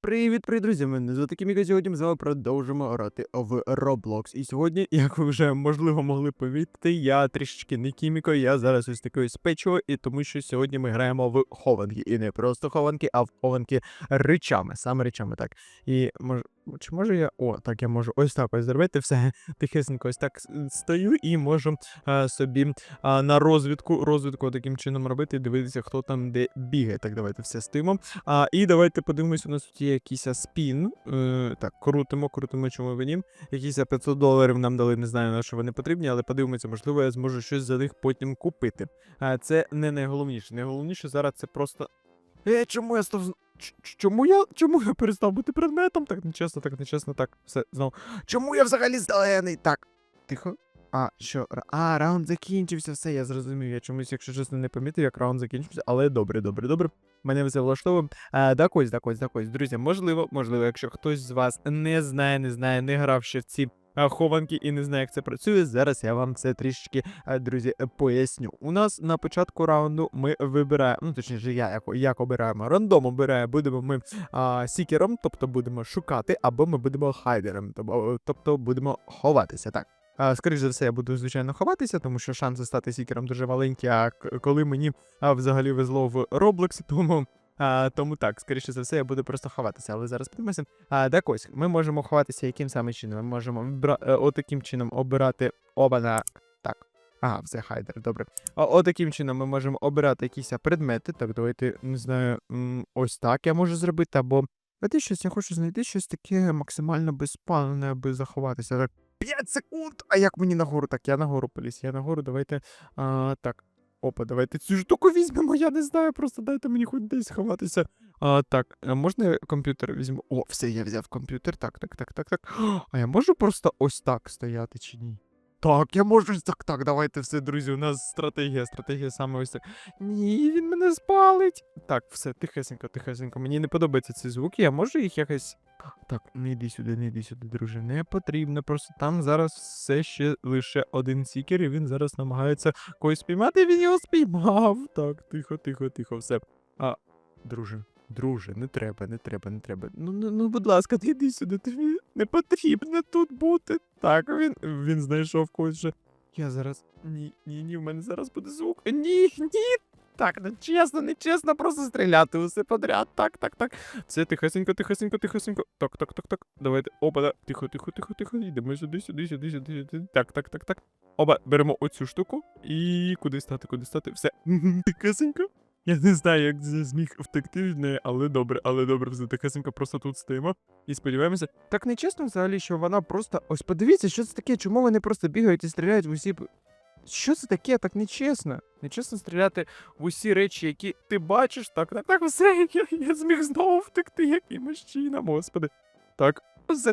Привіт, привіт, друзі! Мене звати Кіміка. Сьогодні ми з вами продовжимо грати в Roblox. І сьогодні, як ви вже можливо могли помітити, я трішечки не Кіміко, я зараз ось такою спечо, і тому що сьогодні ми граємо в хованки. І не просто хованки, а в хованки речами, саме речами, так. І мож... чи можу я. О, так, я можу ось так ось зробити, все тихесенько ось так стою і можу а, собі а, на розвідку, розвідку таким чином робити і дивитися, хто там де бігає. Так, давайте все стоїмо. А, і давайте подивимось, у нас тут є якийсь спін. Е, так, крутимо, крутимо, чому ви. Якісь 500 доларів нам дали, не знаю на що вони потрібні, але подивимося, можливо, я зможу щось за них потім купити. А, це не найголовніше. Найголовніше зараз це просто. Е, чому я став. Чому я чому я перестав бути предметом? Так нечесно, так нечесно, так, все, знову. Чому я взагалі зелений? Так. Тихо. А, що? А, раунд закінчився, все, я зрозумів. Я чомусь, якщо чесно, не помітив, як раунд закінчився, але добре, добре, добре. Мене все влаштовує. Так ось, так ось, так ось. Друзі, можливо, можливо, якщо хтось з вас не знає, не знає, не грав ще в ці хованки і не знає, як це працює, зараз я вам це трішечки, друзі, е, поясню. У нас на початку раунду ми вибираємо, ну точніше, я як, як обираємо, рандом обирає, будемо ми а, сікером, тобто будемо шукати, або ми будемо хайдером, тобто, тобто будемо ховатися. Так. А, скоріш за все, я буду, звичайно, ховатися, тому що шанси стати сікером дуже маленькі, а коли мені взагалі везло в Roblox, тому. А, тому так, скоріше за все, я буду просто ховатися. Але зараз подивимося. А, так ось, ми можемо ховатися яким саме чином. Ми можемо вбра... е, отаким чином обирати оба на. Так. Ага, все, хайдер, добре. Отаким чином ми можемо обирати якісь предмети. Так, давайте, не знаю, ось так я можу зробити, або. Знаєте, щось, я хочу знайти щось таке максимально безпалене, аби заховатися. Так, 5 секунд! А як мені нагору? Так, я нагору поліз, я нагору, давайте. А, так. Опа, давайте цю штуку візьмемо, я не знаю, просто дайте мені хоч десь ховатися. А, так, а можна я комп'ютер візьму? О, все, я взяв комп'ютер. Так, так, так, так, так. А я можу просто ось так стояти чи ні? Так, я можу так, так, давайте все, друзі, у нас стратегія, стратегія саме ось так. Ні, він мене спалить. Так, все, тихесенько, тихесенько. Мені не подобаються ці звуки, я можу їх якось. Так, не йди сюди, не йди сюди, друже. Не потрібно. Просто там зараз все ще лише один сікер, і він зараз намагається когось спіймати, він його спіймав. Так, тихо, тихо, тихо, все. А, друже, друже, не треба, не треба, не треба. Ну, ну, ну будь ласка, не йди сюди, тобі не потрібно тут бути. Так, він, він знайшов когось вже. Я зараз. Ні, ні, ні, в мене зараз буде звук. Ні, ні. Так, не чесно, не чесно, просто стріляти усе подряд. Так, так, так. Все, тихесенько, тихесенько, тихесенько. Так, так, так, так. Давайте. Опа, да. Тихо, тихо, тихо, тихо. Йдемо сюди, сюди, сюди, сюди, сюди. Так, так, так, так. Оба, беремо оцю штуку і куди стати, куди стати. Все. Тихесенько. Я не знаю, як я зміг втекти від неї, але добре, але добре, все тихесенько просто тут стоїмо і сподіваємося. Так нечесно взагалі, що вона просто. Ось подивіться, що це таке, чому вони просто бігають і стріляють в усі. Що це таке? Так нечесно. Нечесно стріляти в усі речі, які ти бачиш. Так, так, так, все, я, я зміг знову втекти якимось чином, господи. Так, все.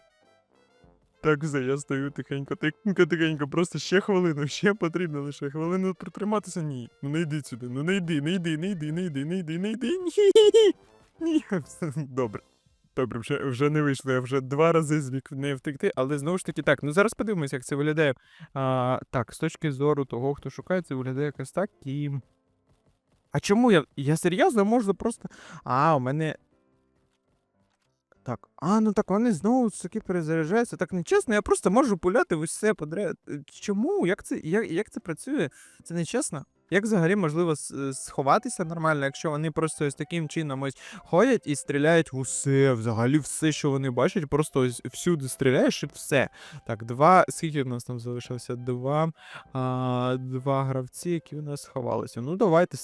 Так, все, я стою тихенько, тихенько, тихенько, просто ще хвилину, ще потрібно лише хвилину притриматися. Ні. Ну не йди сюди, ну не йди, не йди, не йди, не йди, не йди, не йди. Ні. Ні. Все, Добре. Добре, вже, вже не вийшло, я вже два рази зміг не втекти, але знову ж таки так. Ну зараз подивимося, як це виглядає. А, так, з точки зору того, хто шукає, це виглядає якось так і. А чому я. Я серйозно можу просто. А, у мене. Так, а, ну так вони знову таки перезаряджаються. Так нечесно, я просто можу пуляти в усе подряд. Е, Чому? Як це, як, як це працює? Це нечесно? Як взагалі можливо сховатися нормально, якщо вони просто ось таким чином ось ходять і стріляють в усе, взагалі все, що вони бачать, просто ось всюди стріляєш і все. Так, два. Скільки в нас там залишилося? Два. А, два гравці, які у нас сховалися. Ну, давайте.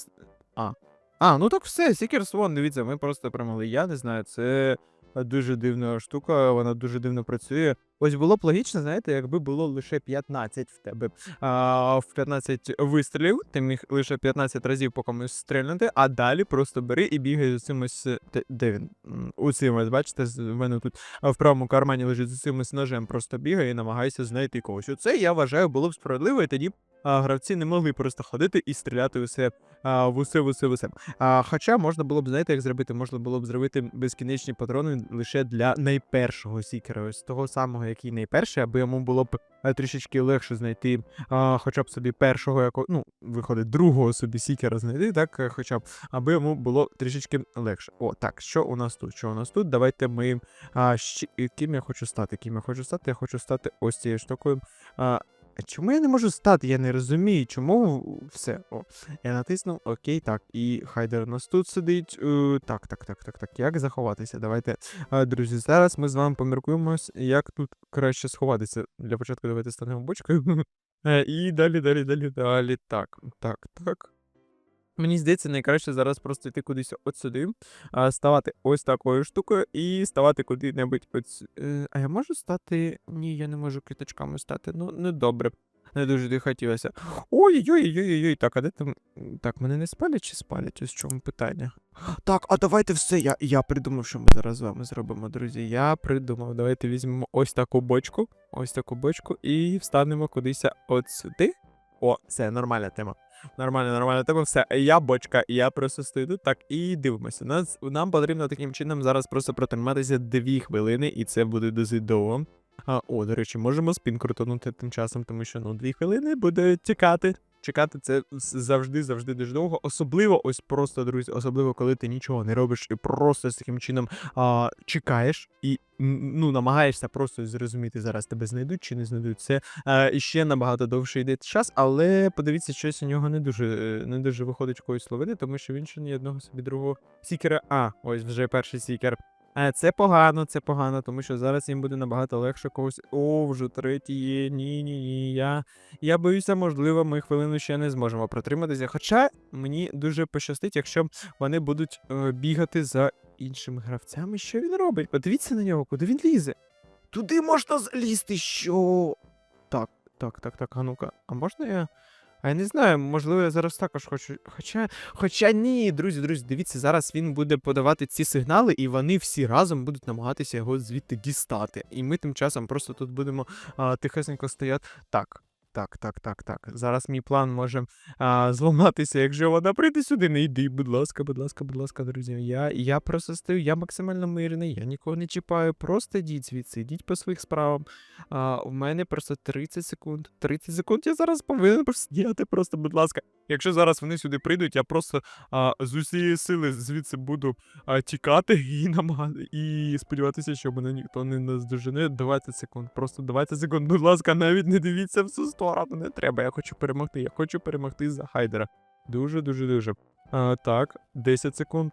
А. А, ну так все, Seekers One, дивіться, ми просто приймали. Я не знаю, це дуже дивна штука, вона дуже дивно працює. Ось було б логічно, знаєте, якби було лише 15 в тебе. А, в 15 вистрілів, ти міг лише 15 разів по комусь стрільнути, а далі просто бери і бігай з цим ось. Де, він? У цим ось, бачите, в мене тут в правому кармані лежить з цим ножем, просто бігає і намагайся знайти когось. Оце я вважаю було б справедливо, і тоді гравці не могли просто ходити і стріляти усе в усе, в усе, в усе. А, хоча можна було б, знаєте, як зробити? Можна було б зробити безкінечні патрони лише для найпершого сікера, ось того самого, який найперший, аби йому було б е, трішечки легше знайти а, хоча б собі першого, яко, ну, виходить, другого собі сікера знайти, так, е, хоча б, аби йому було трішечки легше. О, так, що у нас тут? Що у нас тут? Давайте ми. А, щ... Ким я хочу стати? Ким я хочу стати? Я хочу стати ось цією штукою. А, чому я не можу стати? Я не розумію, чому все. О, я натиснув, окей, так. І хайдер у нас тут сидить. Е, так, так, так, так, так. Як заховатися? Давайте. А, друзі, зараз ми з вами поміркуємось, як тут краще сховатися. Для початку давайте станемо бочкою. Е, І далі, далі, далі, далі. Так, так, так. Мені здається, найкраще зараз просто йти кудись от сюди, ставати ось такою штукою і ставати куди-небудь. Ось. Е, а я можу стати. Ні, я не можу квіточками стати. Ну, не добре. Не дуже не хотілося. Ой-ой-ой-ой-ой. Так, а де там. Так, мене не спалять чи спалять? Ось в чому питання. Так, а давайте все. Я, я придумав, що ми зараз з вами зробимо, друзі. Я придумав. Давайте візьмемо ось таку бочку, ось таку бочку і встанемо кудись от сюди. О, це нормальна тема. Нормально, нормально. тому все. Я бочка, я просто стою тут так і дивимося. Нас, нам потрібно таким чином зараз просто протриматися 2 хвилини, і це буде досить довго. А, о, до речі, можемо спін крутонути тим часом, тому що ну 2 хвилини буде чекати. Чекати це завжди, завжди дуже довго. Особливо, ось просто, друзі, особливо, коли ти нічого не робиш і просто з таким чином а, чекаєш і ну, намагаєшся просто зрозуміти, зараз тебе знайдуть чи не знайдуть. Це а, іще набагато довше йде час, але подивіться, щось у нього не дуже е, не дуже виходить когось ловити, тому що він ще ні одного собі другого сікера. А, ось вже перший сікер. Е, Це погано, це погано, тому що зараз їм буде набагато легше когось. О, вже третій є. Ні. Я, я боюся, можливо, ми хвилину ще не зможемо протриматися. Хоча мені дуже пощастить, якщо вони будуть е, бігати за іншими гравцями. Що він робить? Подивіться на нього, куди він лізе. Туди можна залізти, що. Так, так, так, так, а ну-ка, а можна я. А я не знаю, можливо, я зараз також хочу. Хоча. Хоча ні, друзі, друзі, дивіться, зараз він буде подавати ці сигнали, і вони всі разом будуть намагатися його звідти дістати. І ми тим часом просто тут будемо а, тихесенько стояти. Так. Так, так, так, так. Зараз мій план може а, зламатися, якщо вона прийде сюди. Не йди, будь ласка, будь ласка, будь ласка, друзі. Я, я просто стою, я максимально мирний, я нікого не чіпаю. Просто йдіть звідси, йдіть по своїх справам. А, у мене просто 30 секунд. 30 секунд я зараз повинен посидіти, просто, будь ласка. Якщо зараз вони сюди прийдуть, я просто а, з усієї сили звідси буду а, тікати і намагати і сподіватися, що мене ніхто не наздожене. 20 секунд. Просто 20 секунд. Будь ласка, навіть не дивіться в цю раду Не треба. Я хочу перемогти. Я хочу перемогти за Хайдера. Дуже, дуже, дуже. А, так, 10 секунд.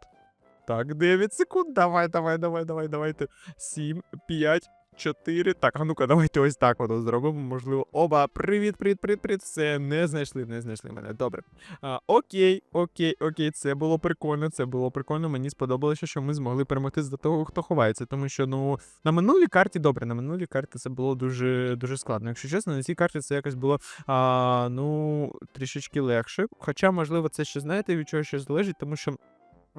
Так, 9 секунд. Давай, давай, давай, давай, давайте. 7, 5. 4. Так, а ну-ка, давайте ось так воно зробимо. Можливо. Оба, привіт, привіт, привіт, привіт. Все, не знайшли, не знайшли мене. Добре. А, окей, окей, окей, це було прикольно, це було прикольно. Мені сподобалося, що ми змогли перемогти за того, хто ховається. Тому що, ну, на минулій карті добре, на минулій карті це було дуже дуже складно. Якщо чесно, на цій карті це якось було а, ну, трішечки легше. Хоча, можливо, це ще знаєте, від чого ще залежить, тому що.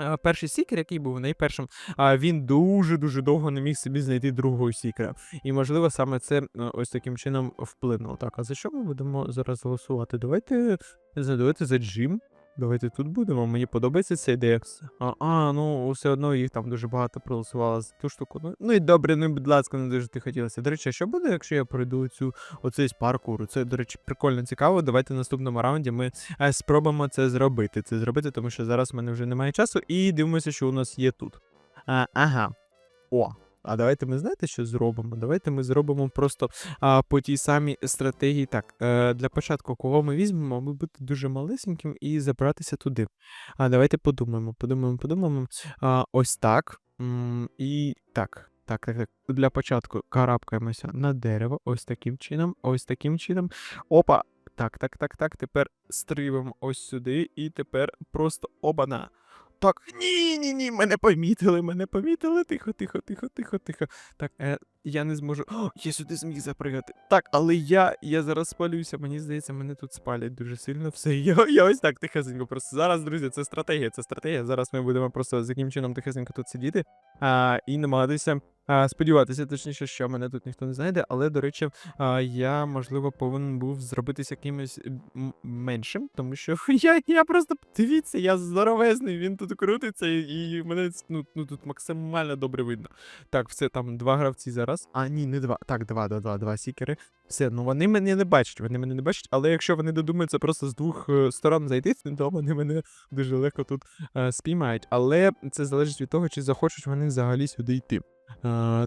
Е, Перший сікер, який був найпершим, він дуже-дуже довго не міг собі знайти другого сікера. І, можливо, саме це е, ось таким чином вплинуло. Так, а за що ми будемо зараз голосувати? Давайте не за Джим. Давайте тут будемо. Мені подобається ця ідея. А, а, ну все одно їх там дуже багато проголосувало за ту штуку. Ну, ну і добре, ну будь ласка, не дуже ти хотілося. До речі, що буде, якщо я пройду цю оцей паркуру? Це, до речі, прикольно цікаво. Давайте в наступному раунді ми е, спробуємо це зробити. Це зробити, тому що зараз в мене вже немає часу, і дивимося, що у нас є тут. А, ага. О. А давайте ми знаєте, що зробимо? Давайте ми зробимо просто а, по тій самій стратегії. Так, е, для початку, кого ми візьмемо, ми бути дуже малесеньким і забратися туди. А давайте подумаємо, подумаємо, подумаємо. А, ось так. І так. Так, так, так. Для початку карабкаємося на дерево, ось таким чином, ось таким чином. Опа! Так, так, так, так. Тепер стрибаємо ось сюди, і тепер просто обана. Так, ні, ні, ні, мене помітили, мене помітили. Тихо, тихо, тихо, тихо, тихо. Так, е, я не зможу. О, я сюди зміг запригати. Так, але я, я зараз спалюся. Мені здається, мене тут спалять дуже сильно. Все, я, я ось так тихесенько. Просто зараз, друзі, це стратегія, це стратегія. Зараз ми будемо просто з яким чином тихесенько тут сидіти а, і намагатися сподіватися, точніше, що мене тут ніхто не знайде, але, до речі, я, можливо, повинен був зробитися якимось меншим, тому що я, я просто дивіться, я здоровезний, він тут крутиться, і мене ну, ну, тут максимально добре видно. Так, все, там два гравці зараз. А, ні, не два. Так, два, два, два, два сікери. Все, ну вони мене не бачать, вони мене не бачать, але якщо вони додумаються просто з двох е, сторон зайти, то вони мене дуже легко тут е, спіймають. Але це залежить від того, чи захочуть вони взагалі сюди йти. Е,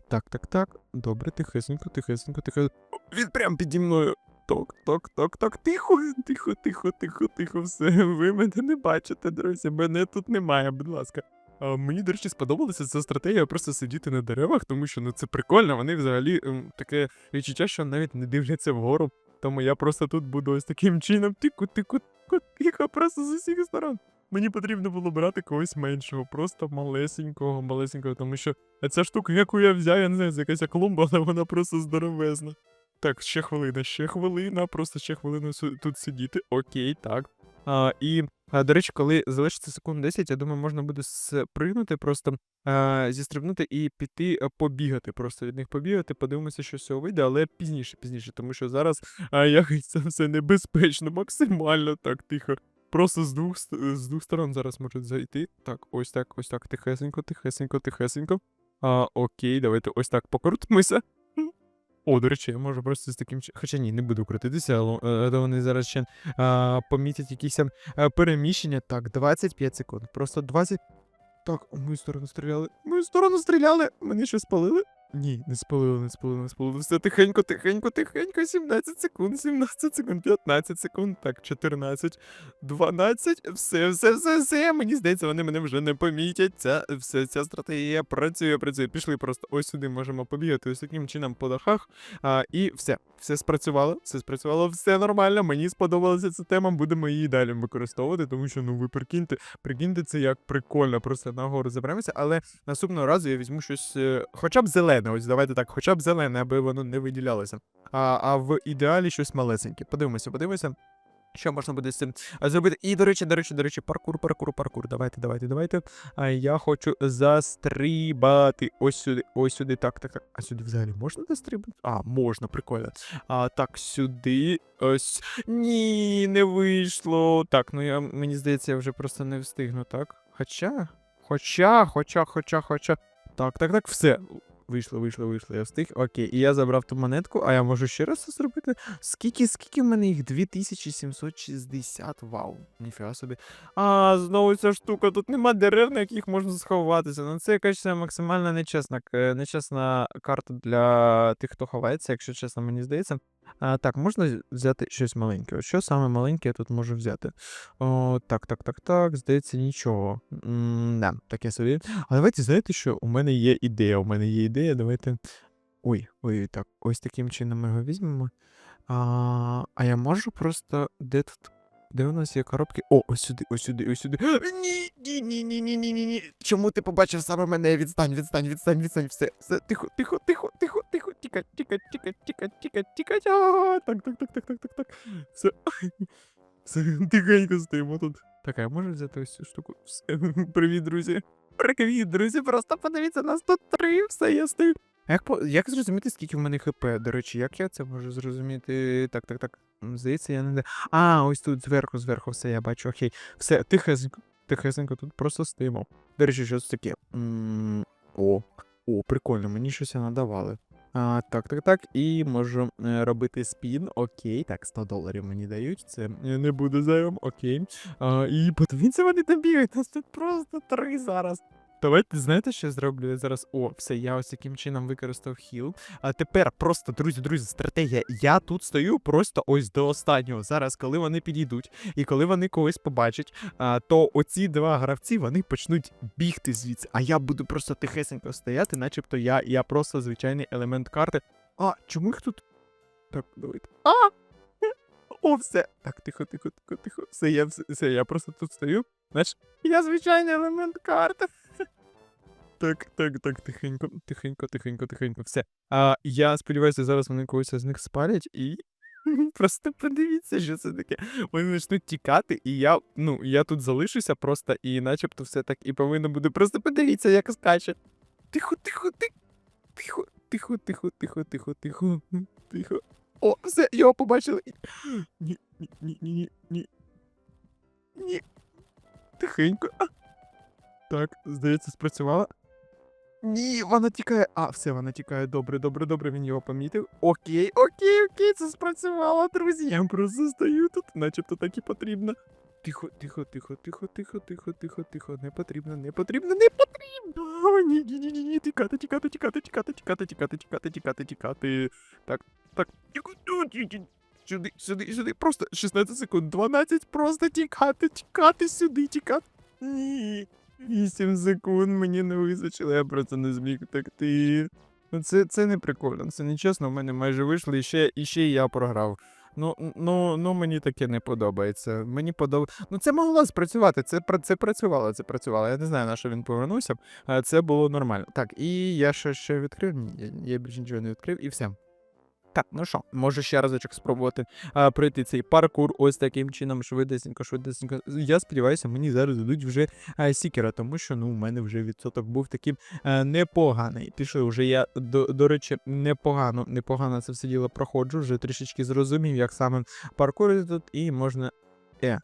так, так, так. Добре, тихесенько, тихесенько, тихо. Він прям піді мною. Ток, ток, ток, ток, тихо, тихо, тихо, тихо, тихо, все. Ви мене не бачите, друзі. Мене тут немає, будь ласка. А, мені, до речі, сподобалася ця стратегія просто сидіти на деревах, тому що ну це прикольно. Вони взагалі таке відчуття, що навіть не дивляться вгору. Тому я просто тут буду ось таким чином тику, тику, тику, просто з усіх сторон. Мені потрібно було брати когось меншого, просто малесенького, малесенького, тому що ця штука, яку я взяв, я не знаю, це якась клумба, але вона просто здоровезна. Так, ще хвилина, ще хвилина, просто ще хвилину тут сидіти. Окей, так. А, і, до речі, коли залишиться секунд 10, я думаю, можна буде спригнути, просто а, зістрибнути і піти побігати. Просто від них побігати, подивимося, що з цього вийде, але пізніше, пізніше, тому що зараз а, якось це все небезпечно, максимально так тихо. Просто з двох, з двох сторон зараз можуть зайти. Так, ось так, ось так, тихесенько, тихесенько, тихесенько. А, окей, давайте ось так покрутимося. О, до речі, я можу просто з таким Хоча ні, не буду крутитися, але е, то вони зараз ще а, помітять якісь там е, переміщення. Так, 25 секунд. Просто 20. Так, у мою сторону стріляли. В мою сторону стріляли. Мені щось спалили? Ні, не спалили, не спалили, не спалили. Все тихенько, тихенько, тихенько. 17 секунд, 17 секунд, 15 секунд, так, 14, 12. Все, все, все, все. Мені здається, вони мене вже не помітять. Ця, все, ця стратегія працює, працює. Пішли просто ось сюди можемо побігати ось таким чином по дахах. А, і все, все спрацювало, все спрацювало, все нормально. Мені сподобалася ця тема. Будемо її далі використовувати, тому що ну ви прикиньте, прикиньте це як прикольно. Просто нагору заберемося. Але наступного разу я візьму щось, е, хоча б зелене. Ось давайте так, хоча б зелене, аби воно не виділялося. А, а в ідеалі щось малесеньке. Подивимося, подивимося. Що можна буде з цим зробити? І, до речі, до речі, до речі, паркур, паркур, паркур. Давайте, давайте, давайте. А я хочу застрибати. Ось сюди, ось сюди. Так, так, так. А сюди взагалі можна застрибати? А, можна, прикольно. А так, сюди. Ось. Ні, не вийшло. Так, ну я мені здається, я вже просто не встигну, так? Хоча. Хоча, хоча, хоча, хоча. Так, так, так, все. Вийшло, вийшло, вийшло, я встиг. Окей, і я забрав ту монетку, а я можу ще раз це зробити. Скільки, скільки в мене їх? 2760. Вау, ніфіга собі. А, знову ця штука, тут нема дерев, на яких можна сховатися. Ну це якась е, максимально нечесна, нечесна карта для тих, хто ховається, якщо чесно, мені здається. А, так, можна взяти щось маленьке. Що саме маленьке я тут можу взяти? О, так, так, так, так. Здається, нічого. м таке собі. А давайте, знаєте, що у мене є ідея. У мене є ідея. Давайте. Ой, ой, так, ось таким чином ми його візьмемо. А, а я можу просто. Де тут? Де у нас є коробки? О, ось сюди, ось сюди, ось сюди. Ні, ні, ні, ні, ні, ні, ні, ні. Чому ти побачив саме мене? Відстань, відстань, відстань, відстань. Все, все, тихо, тихо, тихо, тихо, тихо, тікай, тікай, тікай, тікай, тікай, тікай. А, Так, так, так, так, так, так, так. Все. Все, тихенько стоїмо тут. Так, а я можу взяти ось цю штуку? Все. Привіт, друзі. Привіт, друзі, просто подивіться, нас тут три, все, я стою. Як, як зрозуміти, скільки в мене хп? До речі, як я це можу зрозуміти? Так, так, так. Здається, я не де. А, ось тут зверху, зверху, все, я бачу, окей. Все, тихесенько, тихесенько, тут просто стоїмо. До речі, що таке? О, о, прикольно, мені щось надавали. А, так, так, так. І можу е, робити спін. Окей. Так, 100 доларів мені дають. Це не буде зайвим, окей. А, і подивіться, вони там бігають. Нас тут просто три зараз. Давайте знаєте, що я зроблю? Я зараз. О, все, я ось яким чином використав хіл. А тепер просто, друзі, друзі, стратегія. Я тут стою просто ось до останнього. Зараз, коли вони підійдуть, і коли вони когось побачать, а, то оці два гравці вони почнуть бігти звідси. А я буду просто тихесенько стояти, начебто я, я просто звичайний елемент карти. А, чому їх тут? Так, давайте. А! О, все. Так, тихо, тихо, тихо, тихо. Все, я все, я просто тут стою. Знаєш, я звичайний елемент карти. Так, так, так, тихенько, тихенько, тихенько, тихенько, все. А я сподіваюся, зараз вони когось з них спалять і. Просто подивіться, що це таке. Вони почнуть тікати, і я, ну, я тут залишуся просто, і начебто все так і повинно буде. Просто подивіться, як скаче. Тихо, тихо, тихо. тихо, тихо, тихо, тихо, тихо, тихо. О, все, його побачили. Ні, ні, ні, ні, ні. Ні. Тихенько. Так, здається, спрацювала. Ні, вона тікає. А, все, вона тікає. Добре, добре, добре, він його помітив. Окей, окей, окей, це спрацювало, друзі. Я просто стою тут, начебто так і потрібно. Тихо, тихо, тихо, тихо, тихо, тихо, тихо, тихо. Не потрібно, не потрібно, не потрібно. Ні, ні, ні, ні, ні, тікати, тікати, тікати, тікати, тікати, тікати, тікати, тікати, тікати. Так, так. Сюди, сюди, сюди, просто 16 секунд, 12, просто тікати, тікати сюди, тікати. Ні. 8 секунд мені не вистачило, я просто не зміг втекти. Ну, Це, це не прикольно, це не чесно, в мене майже вийшло, і ще, і ще я програв. Ну, ну, ну мені таке не подобається. Мені подобається. Ну, це могло спрацювати. Це, це працювало, це працювало. Я не знаю, на що він повернувся. Це було нормально. Так, і я ще, ще відкрив. Я, я більше нічого не відкрив, і все. Так, ну що, може ще разочок спробувати а, пройти цей паркур ось таким чином, швидесенько, швидесенько. Я сподіваюся, мені зараз дадуть вже а, сікера, тому що ну, у мене вже відсоток був таким а, непоганий. Ти що, вже я, до, до речі, непогано, непогано це все діло проходжу, вже трішечки зрозумів, як саме паркур тут, і можна. Е.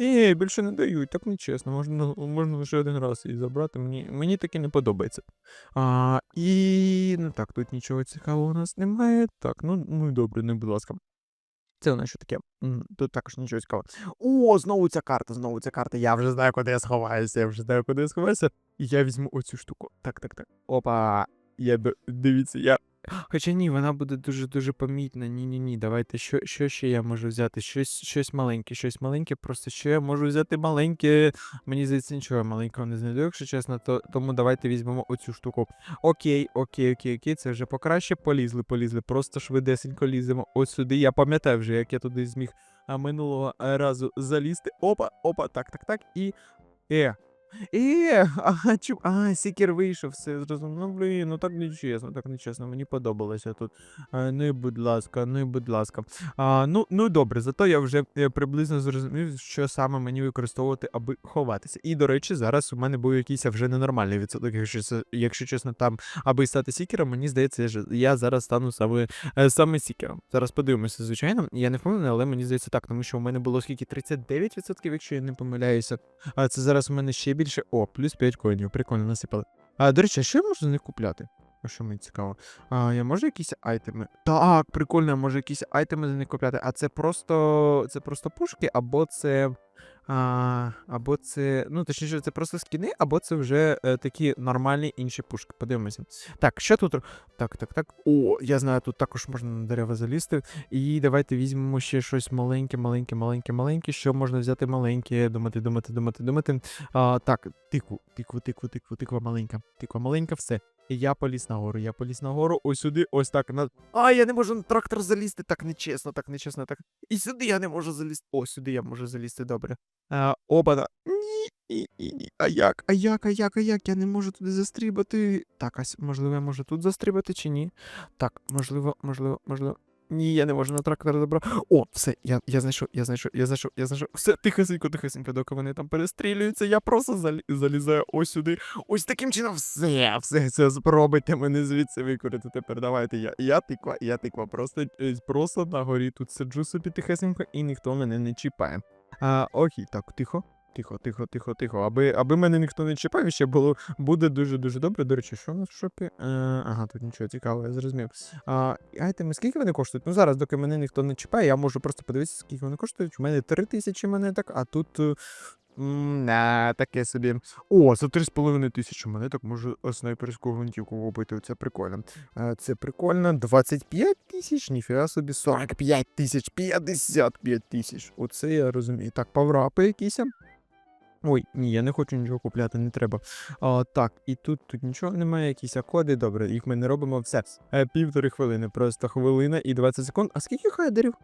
Е, більше не дають, так нечесно. Можна, можна лише один раз її забрати. Мені, мені таке не подобається. А, і ну так, тут нічого цікавого у нас немає. Так, ну, ну і добре, ну і будь ласка. Це у нас що таке? Тут також нічого цікавого. О, знову ця карта, знову ця карта. Я вже знаю, куди я сховаюся. Я вже знаю, куди я сховаюся. І я візьму оцю штуку. Так, так, так. Опа. Я дивіться, я. Хоча ні, вона буде дуже-дуже помітна. Ні, ні, ні. Давайте, що, що ще я можу взяти? Щось, щось маленьке, щось маленьке, просто що я можу взяти маленьке. Мені здається, нічого маленького не знайду, якщо чесно, то тому давайте візьмемо оцю штуку. Окей, окей, окей, окей, це вже покраще. Полізли, полізли. Просто швидесенько ліземо ось сюди. Я пам'ятаю вже, як я туди зміг минулого разу залізти. Опа, опа, так, так, так. І. Е. Е, ага, чу, а, сікер вийшов, все зрозумів. Ну, блін, ну так нечесно, так нечесно, мені подобалося тут. А, ну і будь ласка, ну і будь ласка. А, ну, ну добре, зато я вже приблизно зрозумів, що саме мені використовувати, аби ховатися. І, до речі, зараз у мене був якийсь вже ненормальний відсоток, якщо, якщо чесно, там, аби стати сікером, мені здається, я зараз стану саме, е, саме сікером. Зараз подивимося, звичайно. Я не впевнений, але мені здається так, тому що у мене було скільки 39%, якщо я не помиляюся. А це зараз у мене ще більше. О, плюс 5 коїнів. Прикольно насипали. А, до речі, а що я можу з них купляти? А що мені цікаво? А, я можу якісь айтеми? Так, прикольно, я можу якісь айтеми з них купляти. А це просто. Це просто пушки, або це. А, або це. Ну, точніше, це просто скіни, або це вже е, такі нормальні інші пушки. Подивимося. Так, що тут? Так, так, так. О, я знаю, тут також можна на дерева залізти. І давайте візьмемо ще щось маленьке, маленьке, маленьке, маленьке. Що можна взяти маленьке? Думати, думати, думати, думати. А, так, тикву, тикву, тикву, тикву, тиква маленька. Тиква маленька, все. І я поліз нагору, я поліз нагору, ось сюди, ось так. На... А, я не можу на трактор залізти, так нечесно, так нечесно, так. І сюди я не можу залізти. О, сюди я можу залізти, добре. А, обана. Ні, ні, ні, ні. А як? А як, а як, а як? Я не можу туди застрибати. Так, а можливо, я можу тут застрибати чи ні? Так, можливо, можливо, можливо. Ні, я не можу на трактор забрати. О, все, я, я знайшов, я знайшов, я знайшов, я знайшов. Все, тихесенько, тихесенько, доки вони там перестрілюються. Я просто залі... залізаю ось сюди. Ось таким чином. Все, все, все, спробуйте мене звідси викорити. Тепер давайте я. Я тиква, я тиква. Просто, е, просто на горі тут сиджу собі тихесенько і ніхто мене не чіпає. А, окей, так, тихо. Тихо, тихо, тихо, тихо. Аби, аби мене ніхто не чіпав, ще було буде дуже-дуже добре. До речі, що у нас в шопі? Е, ага, тут нічого цікавого, я зрозумів. А, айтеми, скільки вони коштують? Ну зараз, доки мене ніхто не чіпає, я можу просто подивитися, скільки вони коштують. У мене 3 тисячі монеток, а тут. е, На, таке собі. О, за 3,5 тисячі монеток можу снайперську гвинтівку купити. Це прикольно. Е, Це прикольно. 25 тисяч, ніфіга собі, 45 тисяч, 55 тисяч. Оце я розумію. Так, паврапи якісь. Ой, ні, я не хочу нічого купляти, не треба. А, так, і тут, тут нічого немає, якісь коди, добре, їх ми не робимо все. Е, півтори хвилини, просто хвилина і 20 секунд. А скільки хайдерів?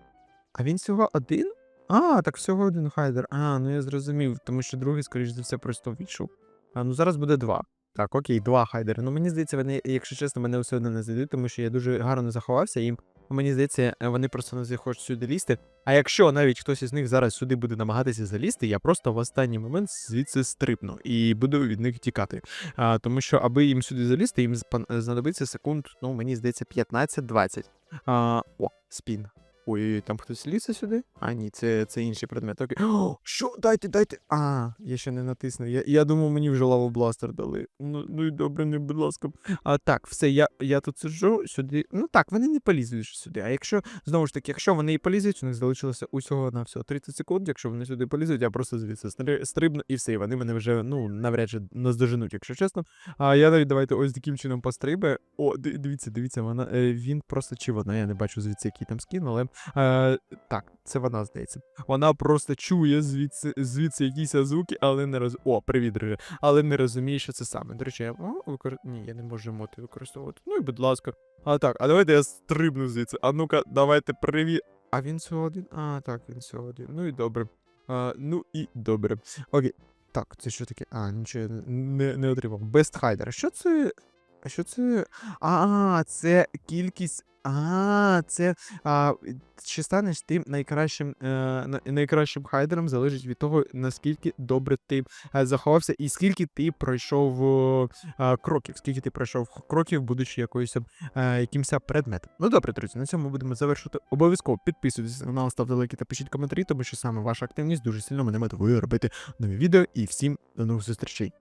А він всього один? А, так всього один хайдер. А, ну я зрозумів, тому що другий, скоріш за все, просто вийшов. А ну зараз буде два. Так, окей, два хайдери. Ну мені здається, вони, якщо чесно, мене все одно не знайдуть, тому що я дуже гарно заховався і Мені здається, е, вони просто не захочуть сюди лізти. А якщо навіть хтось із них зараз сюди буде намагатися залізти, я просто в останній момент звідси стрибну і буду від них тікати. А, тому що, аби їм сюди залізти, їм знадобиться секунд, ну мені здається, 15-20. А, о, спін. Ой, там хтось лізе сюди? А, ні, це, це інший предмет. Окей. О, що? Дайте, дайте. А, я ще не натиснув. Я, я думав, мені вже лавобластер дали. Ну, ну і добре, не, будь ласка. А так, все, я, я тут сиджу сюди. Ну так, вони не полізуть сюди. А якщо, знову ж таки, якщо вони і полізуть, у них залишилося усього на всього 30 секунд. Якщо вони сюди полізуть, я просто звідси стри- стрибну і все. І вони мене вже ну навряд чи наздоженуть, якщо чесно. А я навіть давайте ось таким чином пострибаю. О, дивіться, дивіться, вона е, він просто чи вона, я не бачу звідси, який там скін, але е, так, це вона здається. Вона просто чує звідси, звідси якісь звуки, але не роз... О, привіт, друже. Але не розуміє, що це саме. До речі, я о, викор... Ні, я не можу моти використовувати. Ну і будь ласка. А так, а давайте я стрибну звідси. А ну-ка, давайте привіт. А він всього один? А, так, він всього один. Ну і добре. А, ну і добре. Окей. Так, це що таке? А, нічого не, не отримав. Hider. Що це? А що це? А, це кількість. А, це. А, чи станеш ти найкращим, е, найкращим хайдером залежить від того, наскільки добре ти е, заховався, і скільки ти пройшов е, кроків, скільки ти пройшов кроків, будучи якоюсь е, якимось предметом. Ну добре, друзі, на цьому будемо завершувати. Обов'язково підписуйтесь на канал, ставте лайки та пишіть коментарі, тому що саме ваша активність дуже сильно мене мотивує робити нові відео. І всім до нових зустрічей.